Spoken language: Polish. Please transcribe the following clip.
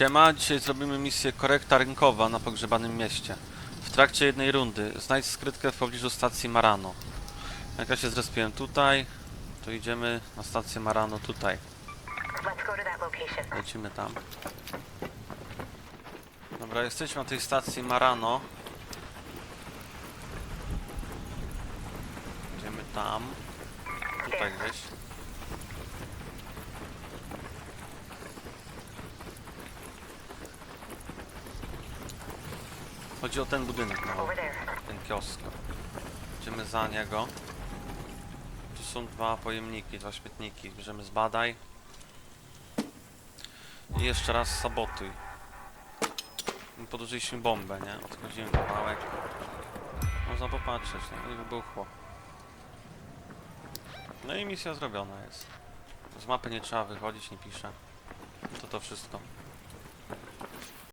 Siema, dzisiaj zrobimy misję korekta rynkowa na pogrzebanym mieście. W trakcie jednej rundy znajdź skrytkę w pobliżu stacji Marano. Jak ja się zrespiłem tutaj, to idziemy na stację Marano tutaj. Lecimy tam. Dobra, jesteśmy na tej stacji Marano. Idziemy tam. Tutaj gdzieś. Chodzi o ten budynek, no, ten kiosk. Idziemy za niego. Tu są dwa pojemniki, dwa śmietniki. Bierzemy zbadaj. I jeszcze raz sabotuj. I Podłożyliśmy bombę, nie? Odchodzimy kawałek. Można popatrzeć, nie? I wybuchło. No i misja zrobiona jest. Z mapy nie trzeba wychodzić, nie pisze. To to wszystko.